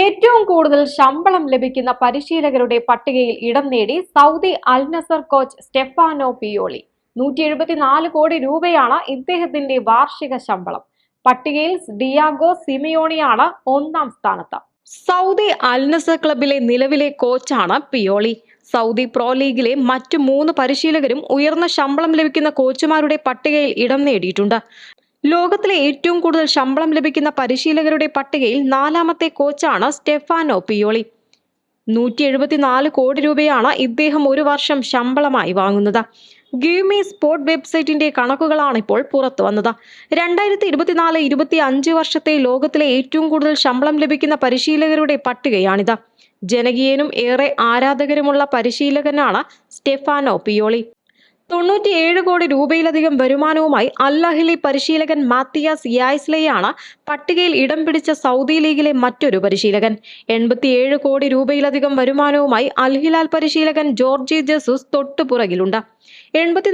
ഏറ്റവും കൂടുതൽ ശമ്പളം ലഭിക്കുന്ന പരിശീലകരുടെ പട്ടികയിൽ ഇടം നേടി Saudi Al Nassr coach Stefano Pioli. നൂറ്റി എഴുപത്തിനാല് കോടി രൂപയാണ് ഇദ്ദേഹത്തിന്റെ വാർഷിക ശമ്പളം. പട്ടികയിൽ ഡിയാഗോ സിമിയോണിയാണ് ഒന്നാം സ്ഥാനത്ത്. സൗദി അൽ നസർ ക്ലബിലെ നിലവിലെ കോച്ചാണ് പിയോളി. സൗദി പ്രോ ലീഗിലെ മറ്റു മൂന്ന് പരിശീലകരും ഉയർന്ന ശമ്പളം ലഭിക്കുന്ന കോച്ചുമാരുടെ പട്ടികയിൽ ഇടം നേടിയിട്ടുണ്ട്. ലോകത്തിലെ ഏറ്റവും കൂടുതൽ ശമ്പളം ലഭിക്കുന്ന പരിശീലകരുടെ പട്ടികയിൽ നാലാമത്തെ കോച്ചാണ് സ്റ്റെഫാനോ പിയോളി. നൂറ്റി എഴുപത്തിനാല് കോടി രൂപയാണ് ഇദ്ദേഹം ഒരു വർഷം ശമ്പളമായി വാങ്ങുന്നത്. ഗീമി സ്പോർട്ട് വെബ്സൈറ്റിന്റെ കണക്കുകളാണ് ഇപ്പോൾ പുറത്തു വന്നത്. രണ്ടായിരത്തി ഇരുപത്തിനാല് ഇരുപത്തി അഞ്ച് വർഷത്തെ ലോകത്തിലെ ഏറ്റവും കൂടുതൽ ശമ്പളം ലഭിക്കുന്ന പരിശീലകരുടെ പട്ടികയാണിത്. ജനകീയനും ഏറെ ആരാധകരുമുള്ള പരിശീലകനാണ് സ്റ്റെഫാനോ പിയോളി. തൊണ്ണൂറ്റിയേഴ് കോടി രൂപയിലധികം വരുമാനവുമായി അല്ലഹിലി പരിശീലകൻ മാത്തിയാസ് യായ്സ്ലെയാണ് പട്ടികയിൽ ഇടം പിടിച്ച സൗദി ലീഗിലെ മറ്റൊരു പരിശീലകൻ. എൺപത്തിയേഴ് കോടി രൂപയിലധികം വരുമാനവുമായി അൽഹിലാൽ പരിശീലകൻ ജോർജി ജസൂസ് തൊട്ടുപുറകിലുണ്ട്. എൺപത്തി